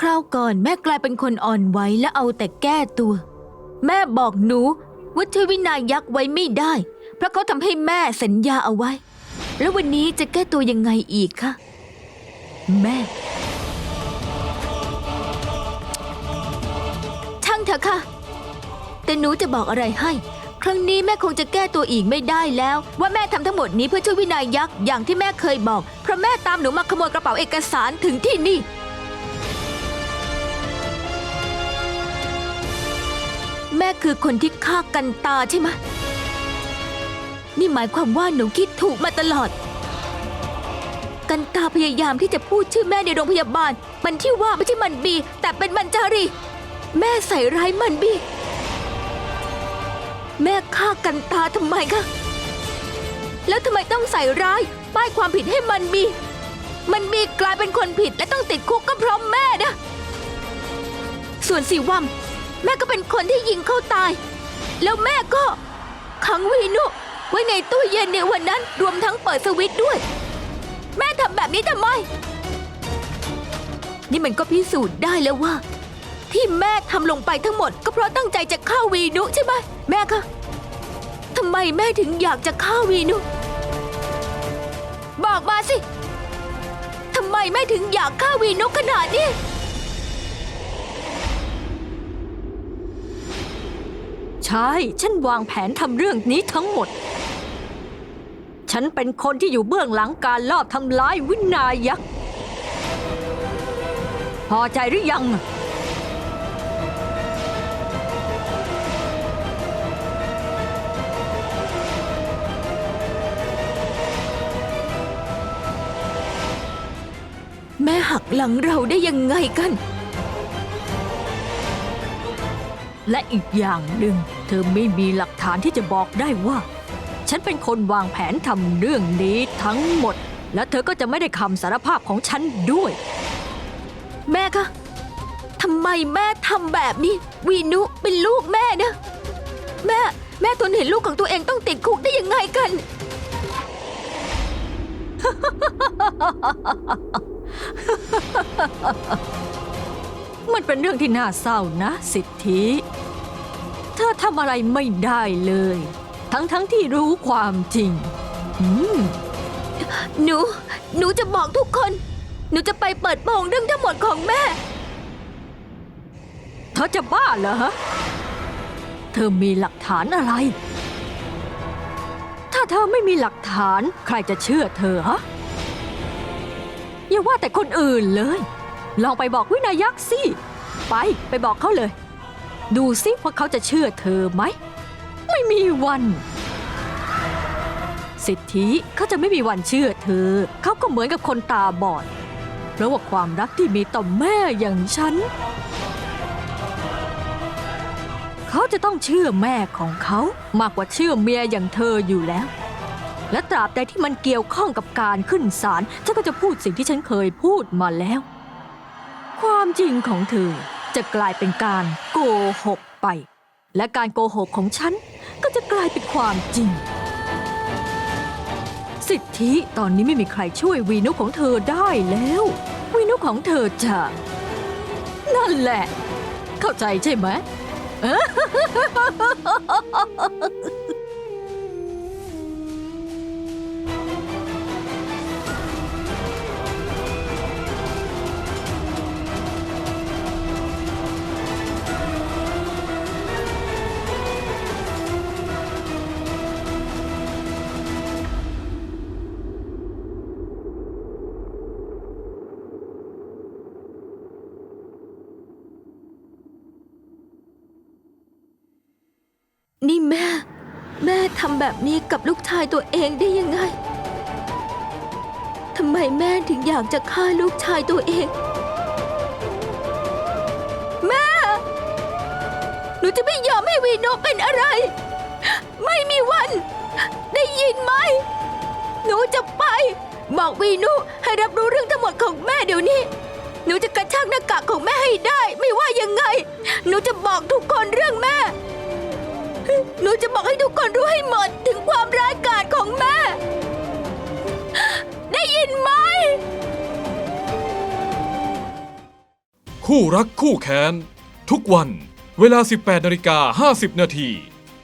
คราวก่อนแม่กลายเป็นคนอ่อนไหวและเอาแต่แก้ตัว แม่บอกหนูว่าช่วยวินายักษ์ไว้ไม่ได้ เพราะเขาทำให้แม่สัญญาเอาไว้ แล้ววันนี้จะแก้ตัวยังไงอีกคะแม่ ช่างเถอะค่ะ แต่หนูจะบอกอะไรให้ ครั้งนี้แม่คงจะแก้ตัวอีกไม่ได้แล้ว ว่าแม่ทำทั้งหมดนี้เพื่อช่วยวินายักษ์อย่างที่แม่เคยบอก เพราะแม่ตามหนูมาขโมยกระเป๋าเอกสารถึงที่นี่ แม่คือคนที่ฆ่ากันตาใช่ไหมนี่หมายความว่าหนูคิดถูกมาตลอด กันตาพยายามที่จะพูดชื่อแม่ในโรงพยาบาล มันที่ว่าไม่ใช่มันบี แต่เป็นมันจารี แม่ใส่ร้ายมันบี แม่ฆ่ากันตาทำไมคะ แล้วทำไมต้องใส่ร้าย ป้ายความผิดให้มันบี มันบีกลายเป็นคนผิดและต้องติดคุกก็เพราะแม่นะ ส่วนสีวัม แม่ก็เป็นคนที่ยิงเขาตาย แล้วแม่ก็ขังวีนุไว้ในตู้เย็นในวันนั้นรวมทั้งเปิดสวิตช์ด้วย แม่ทำแบบนี้ทำไม นี่มันก็พิสูจน์ได้แล้วว่า ที่แม่ทำลงไปทั้งหมด ก็เพราะตั้งใจจะฆ่าวีนุใช่ไหมแม่คะทำไมแม่ถึงอยากจะฆ่าวีนุ บอกมาสิทำไมแม่ถึงอยากฆ่าวีนุขนาดนี้ ใช่ ฉันวางแผนทำเรื่องนี้ทั้งหมด ฉันเป็นคนที่อยู่เบื้องหลังการลอบทำร้ายวินายักษ์ พอใจหรือยังแม่หักหลังเราได้ยังไงกัน และอีกอย่างหนึ่ง เธอไม่มีหลักฐานที่จะบอกได้ว่า ฉันเป็นคนวางแผนทำเรื่องนี้ทั้งหมด และเธอก็จะไม่ได้คำสารภาพของฉันด้วย แม่คะทำไมแม่ทำแบบนี้ วีนุเป็นลูกแม่นะ แม่ แม่ทนเห็นลูกของตัวเองต้องติดคุกได้ยังไงกัน มันเป็นเรื่องที่น่าเศร้านะ สิทธิ เธอทำอะไรไม่ได้เลย ทั้งๆทที่รู้ความจริง อืม หนู หนูจะบอกทุกคน หนูจะไปเปิดโปงเรื่องทั้งหมดของแม่ เธอจะบ้าเหรอ เธอมีหลักฐานอะไร ถ้าเธอไม่มีหลักฐาน ใครจะเชื่อเธอฮะ อย่าว่าแต่คนอื่นเลย ลองไปบอกวินายักษ์สิ ไปไปบอกเขาเลย ดูสิว่าเขาจะเชื่อเธอไหม ไม่มีวัน สิทธิเขาจะไม่มีวันเชื่อเธอ เขาก็เหมือนกับคนตาบอด เพราะว่าความรักที่มีต่อแม่อย่างฉัน เขาจะต้องเชื่อแม่ของเขามากกว่าเชื่อเมียอย่างเธออยู่แล้วและตราบใดที่มันเกี่ยวข้องกับการขึ้นศาลฉันก็จะพูดสิ่งที่ฉันเคยพูดมาแล้ว จริงของเธอจะกลายเป็นการโกหกไป และการโกหกของฉันก็จะกลายเป็นความจริง สิทธิตอนนี้ไม่มีใครช่วยวีนุของเธอได้แล้ว วีนุของเธอจะนั่นแหละ เข้าใจใช่ไหม นี่แม่ แม่ทำแบบนี้กับลูกชายตัวเองได้ยังไงทำไมแม่ถึงอยากจะฆ่าลูกชายตัวเอง แม่ หนูจะไม่ยอมให้วีโนเป็นอะไร ไม่มีวัน ได้ยินไหม หนูจะไป บอกวีนุให้รับรู้เรื่องทั้งหมดของแม่เดี๋ยวนี้หนูจะกระชากหน้ากากของแม่ให้ได้ ไม่ว่ายังไง หนูจะบอกทุกคนเรื่องแม่ หนูจะบอกให้ทุกคนรู้ให้หมดถึงความร้ายกาจของแม่ ได้ยินไหม คู่รักคู่แค้น ทุกวัน เวลา 18นาฬิกา50 นาที